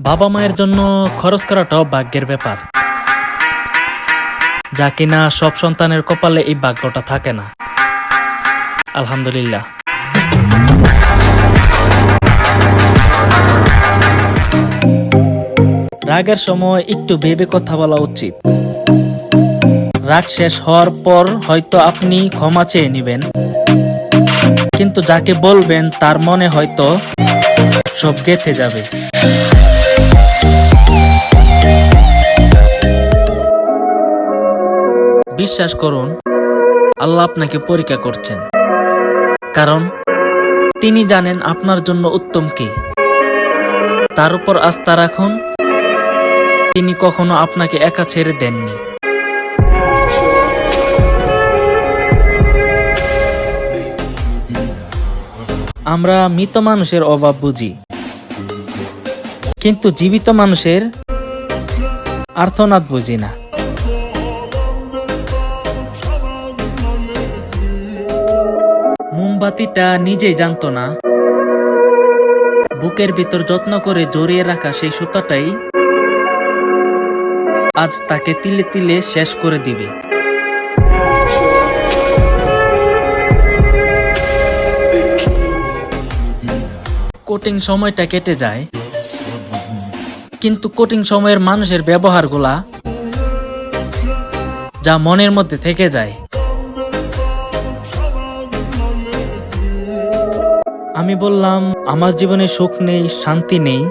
বাবা মায়ের জন্য খরচ করাটাও ভাগ্যের ব্যাপার। যা কিনা সব সন্তানের কপালে এই ভাগ্যটা থাকে না। আলহামদুলিল্লাহ। রাগের সময় একটু ভেবে কথা বলা উচিত। রাগ শেষ হওয়ার পর হয়তো আপনি ক্ষমা চেয়ে নেবেন। কিন্তু যাকে বলবেন তার মনে হয়তো সব গেথে যাবে। বিশ্বাস করুন, আল্লাহ আপনাকে পরীক্ষা করছেন। কারণ, তিনি জানেন আপনার জন্য উত্তম কি। তার উপর আস্থা রাখুন, তিনি কখনো আপনাকে একা ছেড়ে দেননি। আমরা মৃত মানুষের অভাব বুঝি। কিন্তু জীবিত মানুষের আর্থনাদ বুঝি না। মোমবাতিটা নিজেই জানতো না। বুকের ভিতর যত্ন করে জড়িয়ে রাখা সেই সুতাটাই আজ তাকে তিলে তিলে শেষ করে দিবে। কোটিং সময়টা কেটে যায়। কিন্তু কোটিং সময়ের মানুষের ব্যবহারগুলা যা মনের মধ্যে থেকে যায়। আমি বললাম, আমার জীবনে সুখ নেই, শান্তি নেই।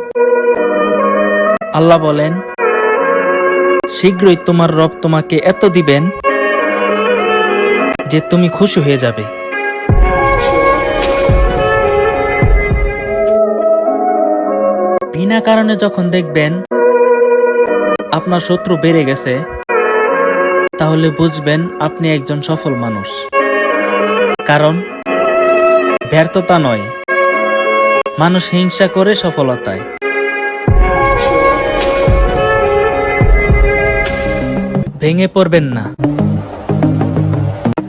আল্লাহ বলেন, শীঘ্রই তোমার রব তোমাকে এত দিবেন যে তুমি খুশি হয়ে যাবে। বিনা কারণে যখন দেখবেন আপনার শত্রু বেড়ে গেছে, তাহলে বুঝবেন আপনি একজন সফল মানুষ। কারণ ব্যর্থতা নয়। মানুষ হিংসা করে সফলতায়। ভেঙে পড়বেন না।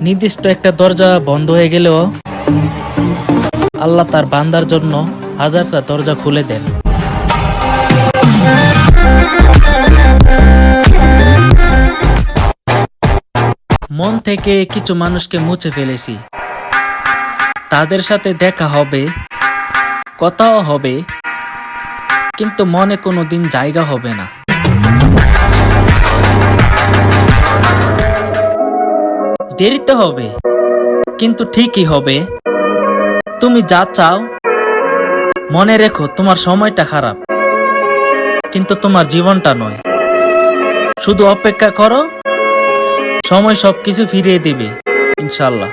নির্দিষ্ট একটা দরজা বন্ধ হয়ে গেলেও আল্লাহ তার বান্দার জন্য হাজারটা দরজা খুলে দেন। মন থেকে কিছু মানুষকে মুছে ফেলেছি। তাদের সাথে দেখা হবে কথাও হবে, কিন্তু মনে কোনো দিন জায়গা হবে না। দেরিতে হবে, কিন্তু ঠিকই হবে। তুমি যা চাও, মনে রেখো তোমার সময়টা খারাপ, কিন্তু তোমার জীবনটা নয়। শুধু অপেক্ষা করো, সময় সবকিছু ফিরিয়ে দেবে, ইনশাল্লাহ।